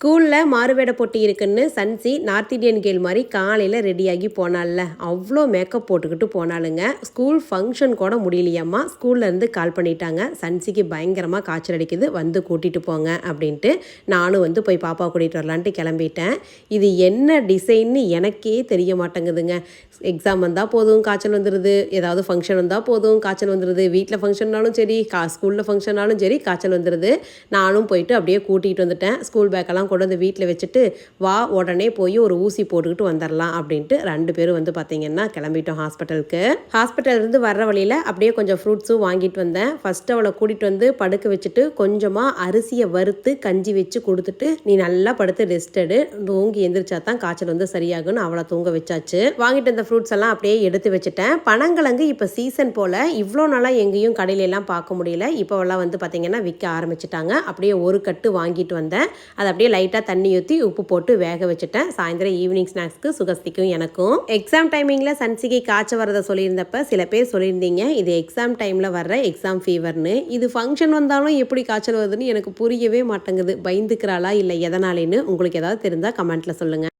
ஸ்கூலில் மாறுவேட போட்டி இருக்குன்னு சன்சி நார்த் இண்டியன் கேள் மாதிரி காலையில் ரெடியாகி போனால அவ்வளோ மேக்கப் போட்டுக்கிட்டு போனாலுங்க ஸ்கூல் ஃபங்க்ஷன் கூட முடியலையம்மா. ஸ்கூல்லேருந்து கால் பண்ணிட்டாங்க. சன்சிக்கு பயங்கரமாக காய்ச்சல் அடிக்குது. வந்து கூட்டிகிட்டு போங்க அப்படின்ட்டு நானும் வந்து போய் பாப்பா கூட்டிகிட்டு வரலான்ட்டு கிளம்பிட்டேன். இது என்ன டிசைன்னு எனக்கே தெரிய மாட்டேங்குதுங்க. எக்ஸாம் வந்தால் போதும் காய்ச்சல் வந்துடுது ஏதாவது ஃபங்க்ஷன் வந்தால் போதும் காய்ச்சல் வந்துடுது வீட்டில் ஃபங்க்ஷன்னாலும் சரி கா ஸ்கூலில் ஃபங்க்ஷன்னாலும் சரி காய்ச்சல் வந்துடுது நானும் போயிட்டு அப்படியே கூட்டிகிட்டு வந்துட்டேன். ஸ்கூல் பேக்கெல்லாம் கொண்டு வந்து வீட்டில் வச்சுட்டு வா உடனே போய் ஒரு ஊசி போட்டுக்கிட்டு வந்துடலாம் அப்படின்ட்டு ரெண்டு பேரும் வந்து பார்த்தீங்கன்னா கிளம்பிட்டோம் ஹாஸ்பிட்டலுக்கு. ஹாஸ்பிட்டல்லேருந்து வர்ற வழியில் அப்படியே கொஞ்சம் ஃப்ரூட்ஸும் வாங்கிட்டு வந்தேன். ஃபஸ்ட்டு அவளை கூட்டிகிட்டு வந்து படுக்க வச்சுட்டு கொஞ்சமாக அரிசியை வறுத்து கஞ்சி வச்சு கொடுத்துட்டு நீ நல்லா படுத்து ரெஸ்ட் எடு. தூங்கி எந்திரிச்சா தான் காய்ச்சல் வந்து சரியாகும்னு அவளை தூங்க வச்சாச்சு. வாங்கிட்டு வந்த ஃப்ரூட்ஸ் எல்லாம் அப்படியே எடுத்து வச்சுட்டேன். பனங்கிழங்கு இப்போ சீசன் போல் இவ்வளோ நாளாக எங்கேயும் கடையிலலாம் பார்க்க முடியல. இப்போவெல்லாம் வந்து பார்த்தீங்கன்னா விற்க ஆரம்பிச்சிட்டாங்க. அப்படியே ஒரு கட்டு வாங்கிட்டு வந்தேன். அதை அப்படியே லைட்டாக தண்ணி ஊற்றி உப்பு போட்டு வேக வச்சுட்டேன். சாயந்தரம் ஈவினிங் ஸ்நாக்ஸ்க்கு சுகஸ்திக்கும் எனக்கும். எக்ஸாம் டைமிங்கில் சன்சிகை காய்ச்ச வரதை சொல்லியிருந்தப்ப சில பேர் சொல்லியிருந்தீங்க இது எக்ஸாம் டைமில் வர்ற எக்ஸாம் ஃபீவர்னு இது ஃபங்க்ஷன் வந்தாலும் எப்படி காய்ச்சல் வருதுன்னு எனக்கு புரியவே மாட்டேங்குது. பயந்துக்கிறாளா இல்லை எதனாலேன்னு உங்களுக்கு ஏதாவது தெரிஞ்சால் கமெண்ட்டில் சொல்லுங்கள்